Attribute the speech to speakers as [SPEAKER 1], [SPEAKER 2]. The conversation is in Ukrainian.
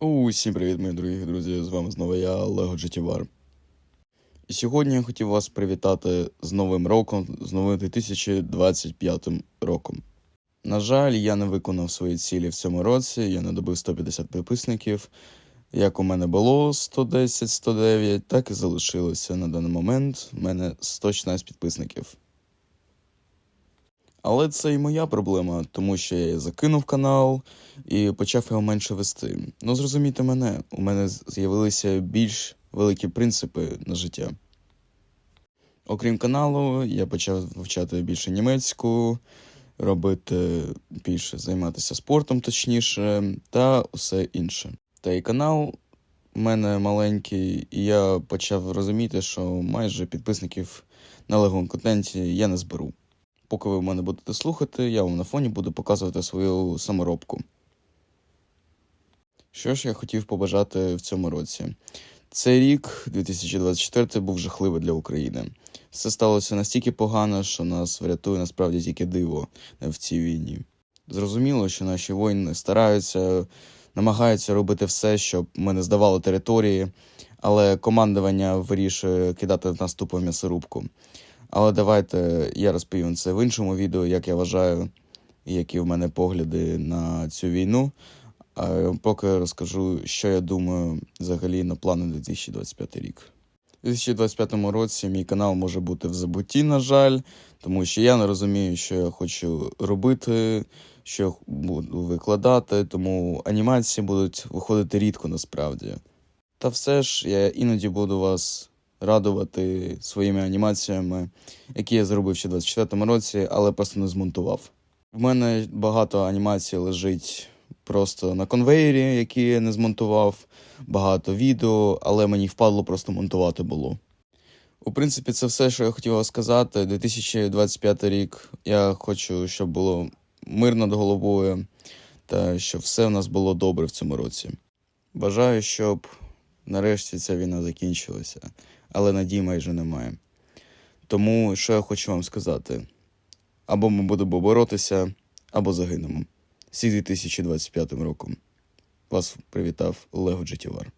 [SPEAKER 1] Усім привіт, мої дорогі друзі! З вами знову я, Лего Джетівар. І сьогодні я хотів вас привітати з Новим роком, з новим 2025 роком. На жаль, я не виконав свої цілі в цьому році, я не добив 150 підписників. Як у мене було 110-109, так і залишилося на даний момент. У мене 116 підписників. Але це і моя проблема, тому що я закинув канал і почав його менше вести. Ну, зрозумійте мене, у мене з'явилися більш великі принципи на життя. Окрім каналу, я почав вивчати більше німецьку, робити більше займатися спортом, точніше, та усе інше. Та і канал у мене маленький, і я почав розуміти, що майже підписників на легон контенті я не зберу. Поки ви мене будете слухати, я вам на фоні буду показувати свою саморобку. Що ж я хотів побажати в цьому році? Цей рік, 2024, був жахливий для України. Все сталося настільки погано, що нас врятує насправді тільки диво в цій війні. Зрозуміло, що наші воїни стараються, намагаються робити все, щоб ми не здавали території, але командування вирішує кидати в наступу м'ясорубку. Але давайте я розповім це в іншому відео, як я вважаю, які в мене погляди на цю війну. А поки розкажу, що я думаю взагалі на плани 2025 рік. У 2025 році мій канал може бути в забутті, на жаль, тому що я не розумію, що я хочу робити, що я буду викладати, тому анімації будуть виходити рідко насправді. Та все ж я іноді буду вас радувати своїми анімаціями, які я зробив ще в 2024 році, але просто не змонтував. В мене багато анімацій лежить просто на конвеєрі, які я не змонтував, багато відео, але мені впадло просто монтувати було. У принципі, це все, що я хотів сказати. 2025 рік я хочу, щоб було мир над головою та щоб все в нас було добре в цьому році. Бажаю, щоб нарешті ця війна закінчилася, але надій майже немає. Тому що я хочу вам сказати: або ми будемо боротися, або загинемо. Сі 2025 роком. Вас привітав Олего Джетівар.